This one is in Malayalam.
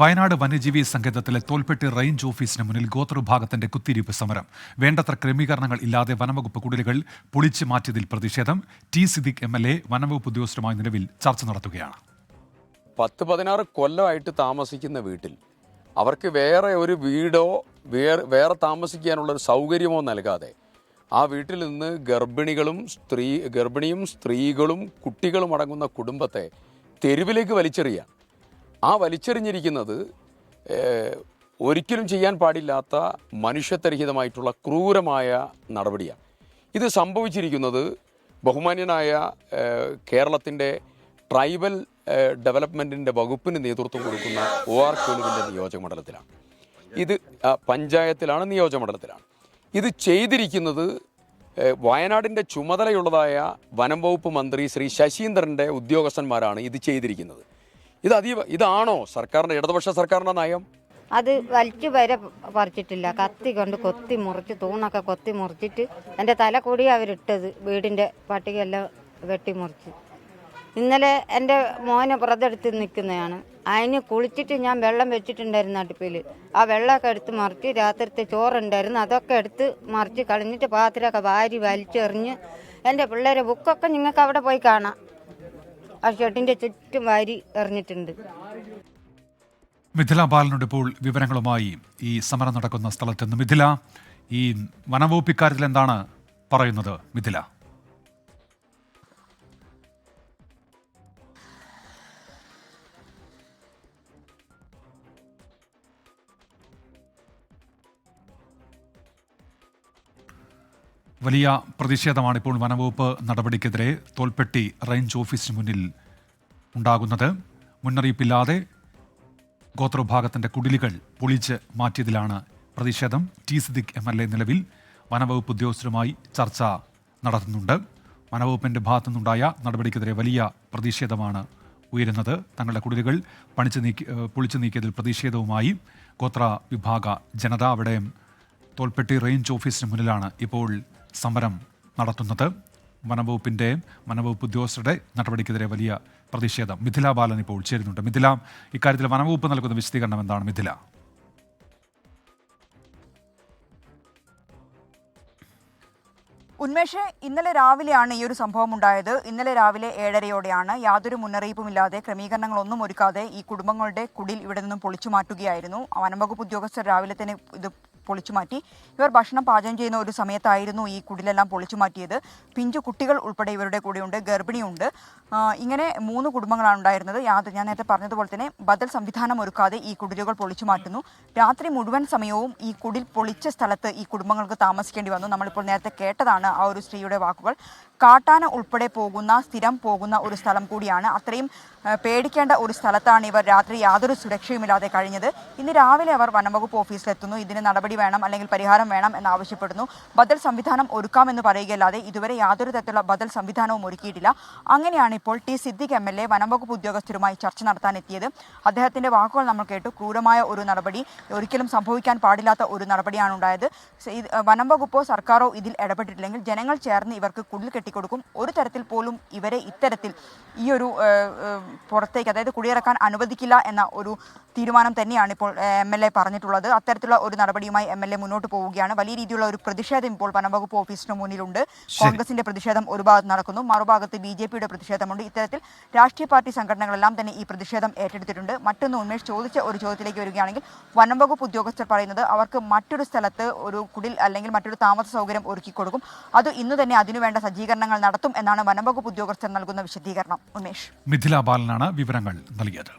വയനാട് വന്യജീവി സങ്കേതത്തിലെ തോൽപ്പെട്ടി റേഞ്ച് ഓഫീസിന് മുന്നിൽ ഗോത്രവിഭാഗത്തിന്റെ കുത്തിരിപ്പ് സമരം. വേണ്ടത്ര ക്രമീകരണങ്ങൾ ഇല്ലാതെ വനംവകുപ്പ് കുടിലുകൾ പൊളിച്ചു മാറ്റിയതിൽ പ്രതിഷേധം. T Siddique M L A വനംവകുപ്പ് ഉദ്യോഗസ്ഥരുമായി നിലവിൽ ചർച്ച നടത്തുകയാണ്. പത്ത് പതിനാറ് കൊല്ലമായിട്ട് താമസിക്കുന്ന വീട്ടിൽ അവർക്ക് വേറെ ഒരു വീടോ വേറെ വേറെ താമസിക്കാനുള്ള ഒരു സൗകര്യമോ നൽകാതെ ആ വീട്ടിൽ നിന്ന് ഗർഭിണികളും സ്ത്രീ ഗർഭിണിയും സ്ത്രീകളും കുട്ടികളും അടങ്ങുന്ന കുടുംബത്തെ തെരുവിലേക്ക് വലിച്ചെറിയുക ആ വലിച്ചെറിഞ്ഞിരിക്കുന്നത് ഒരിക്കലും ചെയ്യാൻ പാടില്ലാത്ത മനുഷ്യത്വരഹിതമായിട്ടുള്ള ക്രൂരമായ നടപടിയാണ്. ഇത് സംഭവിച്ചിരിക്കുന്നത് ബഹുമാന്യനായ കേരളത്തിന്റെ ട്രൈബൽ ഡെവലപ്മെന്റിന്റെ വകുപ്പിന് നേതൃത്വം കൊടുക്കുന്ന ഒ ആർ കേളുവിന്റെ നിയോജകമണ്ഡലത്തിലാണ് ഇത് പഞ്ചായത്തിലാണ് പഞ്ചായത്തിലാണ് നിയോജകമണ്ഡലത്തിലാണ് ഇത് ചെയ്തിരിക്കുന്നത് വയനാടിന്റെ ചുമതലയുള്ളതായ വനം വകുപ്പ് മന്ത്രി ശ്രീ ശശീന്ദ്രന്റെ ഉദ്യോഗസ്ഥന്മാരാണ് ഇത് ചെയ്തിരിക്കുന്നത്. ഇത് അതീവ ഇതാണോ സർക്കാരിന്റെ ഇടതുപക്ഷ സർക്കാരിന്റെ നയം? അത് വലിച്ചു വരെ പറിച്ചിട്ടില്ല. കത്തി കൊണ്ട് കൊത്തി മുറിച്ച് തൂണൊക്കെ കൊത്തി മുറിച്ചിട്ട് എന്റെ തല കൂടി അവരിട്ടത്. വീടിന്റെ പട്ടികയെല്ലാം വെട്ടി മുറിച്ച്. ഇന്നലെ എന്റെ മോനെ പുറത്തെടുത്ത് നിൽക്കുന്നതാണ്. അതിന് കുളിച്ചിട്ട് ഞാൻ വെള്ളം വെച്ചിട്ടുണ്ടായിരുന്നു അടുപ്പിൽ. ആ വെള്ളമൊക്കെ എടുത്ത് മറിച്ച് രാത്രിത്തെ ചോറുണ്ടായിരുന്നു. അതൊക്കെ എടുത്ത് മറിച്ച് കളഞ്ഞിട്ട് പാത്രമൊക്കെ വാരി വലിച്ചെറിഞ്ഞ് എന്റെ പിള്ളേരെ ബുക്കൊക്കെ നിങ്ങൾക്ക് അവിടെ പോയി കാണാം. ആ ഷർട്ടിന്റെ ചുറ്റും വാരി എറിഞ്ഞിട്ടുണ്ട്. മിഥില ബാലനോട് ഇപ്പോൾ വിവരങ്ങളുമായി ഈ സമരം നടക്കുന്ന സ്ഥലത്ത് നിന്ന് മിഥില ഈ വനവകുപ്പിക്കാര്യത്തിൽ എന്താണ് പറയുന്നത് മിഥില? വലിയ പ്രതിഷേധമാണ് ഇപ്പോൾ വനംവകുപ്പ് നടപടിക്കെതിരെ തോൽപ്പെട്ടി റേഞ്ച് ഓഫീസിന് മുന്നിൽ ഉണ്ടാകുന്നത്. മുന്നറിയിപ്പില്ലാതെ ഗോത്രവിഭാഗത്തിന്റെ കുടിലുകൾ പൊളിച്ച് മാറ്റിയതിലാണ് പ്രതിഷേധം. T Siddique M L A നിലവിൽ വനംവകുപ്പ് ഉദ്യോഗസ്ഥരുമായി ചർച്ച നടത്തുന്നുണ്ട്. വനവകുപ്പിന്റെ ഭാഗത്തുനിന്നുണ്ടായ നടപടിക്കെതിരെ വലിയ പ്രതിഷേധമാണ് ഉയരുന്നത്. തങ്ങളുടെ കുടിലുകൾ പണിച്ച് നീക്കി പൊളിച്ചു നീക്കിയതിൽ പ്രതിഷേധവുമായി ഗോത്ര വിഭാഗ ജനത അവിടെയും തോൽപ്പെട്ടി റേഞ്ച് ഓഫീസിന് മുന്നിലാണ് ഇപ്പോൾ സമരം നടത്തുന്നത്. വനംവകുപ്പിന്റെ വനംവകുപ്പ് ഉദ്യോഗസ്ഥരുടെ നടപടിക്കെതിരെ വലിയ പ്രതിഷേധം. മിഥില ബാലൻ ഇപ്പോൾ ചേരുന്നുണ്ട്. മിഥില ഇക്കാര്യത്തിൽ വനംവകുപ്പ് നൽകുന്ന വിശദീകരണം എന്താണ് മിഥില? ഉന്മേഷ് ഇന്നലെ രാവിലെയാണ് ഈ ഒരു സംഭവം ഉണ്ടായത്. ഇന്നലെ രാവിലെ ഏഴരയോടെയാണ്. യാതൊരു മുന്നറിയിപ്പുമില്ലാതെ ക്രമീകരണങ്ങളൊന്നും ഒരുക്കാതെ ഈ കുടുംബങ്ങളുടെ കുടിൽ ഇവിടെ നിന്നും പൊളിച്ചു മാറ്റുകയായിരുന്നു. വനംവകുപ്പ് ഉദ്യോഗസ്ഥർ രാവിലെ തന്നെ ഇത് പൊളിച്ചു മാറ്റി. ഇവർ ഭക്ഷണം പാചകം ചെയ്യുന്ന ഒരു സമയത്തായിരുന്നു ഈ കുടിലെല്ലാം പൊളിച്ചു മാറ്റിയത്. പിഞ്ചു കുട്ടികൾ ഉൾപ്പെടെ ഇവരുടെ കൂടെയുണ്ട് ഗർഭിണിയുണ്ട്. ഇങ്ങനെ മൂന്ന് കുടുംബങ്ങളാണ് ഉണ്ടായിരുന്നത്. യാതൊരു ഞാൻ നേരത്തെ പറഞ്ഞതുപോലെ തന്നെ ബദൽ സംവിധാനം ഒരുക്കാതെ ഈ കുടിലുകൾ പൊളിച്ചു മാറ്റുന്നു. രാത്രി മുഴുവൻ സമയവും ഈ കുടിൽ പൊളിച്ച സ്ഥലത്ത് ഈ കുടുംബങ്ങൾക്ക് താമസിക്കേണ്ടി വന്നു. നമ്മളിപ്പോൾ നേരത്തെ കേട്ടതാണ് ആ ഒരു സ്ത്രീയുടെ വാക്കുകൾ. കാട്ടാന ഉൾപ്പെടെ പോകുന്ന സ്ഥിരം പോകുന്ന ഒരു സ്ഥലം കൂടിയാണ്. അത്രയും പേടിക്കേണ്ട ഒരു സ്ഥലത്താണ് ഇവർ രാത്രി യാതൊരു സുരക്ഷയുമില്ലാതെ കഴിഞ്ഞത്. ഇന്ന് രാവിലെ അവർ വനംവകുപ്പ് ഓഫീസിലെത്തുന്നു. ഇതിന് നടപടി വേണം അല്ലെങ്കിൽ പരിഹാരം വേണം എന്നാവശ്യപ്പെടുന്നു ബദൽ സംവിധാനം ഒരുക്കാമെന്ന് പറയുകയല്ലാതെ ഇതുവരെ യാതൊരു തരത്തിലുള്ള ബദൽ സംവിധാനവും ഒരുക്കിയിട്ടില്ല. അങ്ങനെയാണ് ഇപ്പോൾ T Siddique M L A വനംവകുപ്പ് ഉദ്യോഗസ്ഥരുമായി ചർച്ച നടത്താൻ എത്തിയത്. അദ്ദേഹത്തിന്റെ വാക്കുകൾ നമ്മൾ കേട്ടു. ക്രൂരമായ ഒരു നടപടി ഒരിക്കലും സംഭവിക്കാൻ പാടില്ലാത്ത ഒരു നടപടിയാണ് ഉണ്ടായത്. സ- ഇത് വനം വകുപ്പോ സർക്കാരോ ഇതിൽ ഇടപെട്ടിട്ടില്ലെങ്കിൽ ജനങ്ങൾ ചേർന്ന് ഇവർക്ക് കുടിൽ കെട്ടിക്കൊടുക്കും. ഒരു തരത്തിൽ പോലും ഇവരെ ഇത്തരത്തിൽ ഈ ഒരു പുറത്തേക്ക് അതായത് കുടിയിറക്കാൻ അനുവദിക്കില്ല എന്ന ഒരു തീരുമാനം തന്നെയാണ് ഇപ്പോൾ എം എൽ എ പറഞ്ഞിട്ടുള്ളത്. അത്തരത്തിലുള്ള ഒരു നടപടിയുമായി എം എൽ എ മുന്നോട്ട് പോവുകയാണ്. വലിയ രീതിയിലുള്ള ഒരു പ്രതിഷേധം ഇപ്പോൾ വനംവകുപ്പ് ഓഫീസിന് മുന്നിലുണ്ട്. കോൺഗ്രസിന്റെ പ്രതിഷേധം ഒരു ഭാഗത്ത് നടക്കുന്നു. മറുഭാഗത്ത് ബി ജെ പിയുടെ പ്രതിഷേധമുണ്ട്. ഇത്തരത്തിൽ രാഷ്ട്രീയ പാർട്ടി സംഘടനകളെല്ലാം തന്നെ ഈ പ്രതിഷേധം ഏറ്റെടുത്തിട്ടുണ്ട്. മറ്റൊന്ന് ഉന്മേഷ് ചോദിച്ച ഒരു ചോദ്യത്തിലേക്ക് വരികയാണെങ്കിൽ വനംവകുപ്പ് ഉദ്യോഗസ്ഥർ പറയുന്നത് അവർക്ക് മറ്റൊരു സ്ഥലത്ത് ഒരു കുടിൽ അല്ലെങ്കിൽ മറ്റൊരു താമസ സൗകര്യം ഒരുക്കി കൊടുക്കും. അത് ഇന്ന് തന്നെ അതിനുവേണ്ട സജ്ജീകരണങ്ങൾ നടത്തും എന്നാണ് വനംവകുപ്പ് ഉദ്യോഗസ്ഥർ നൽകുന്ന വിശദീകരണം. ഉന്മേഷ്. മിഥില ബാലനാണ് വിവരങ്ങൾ നൽകിയത്.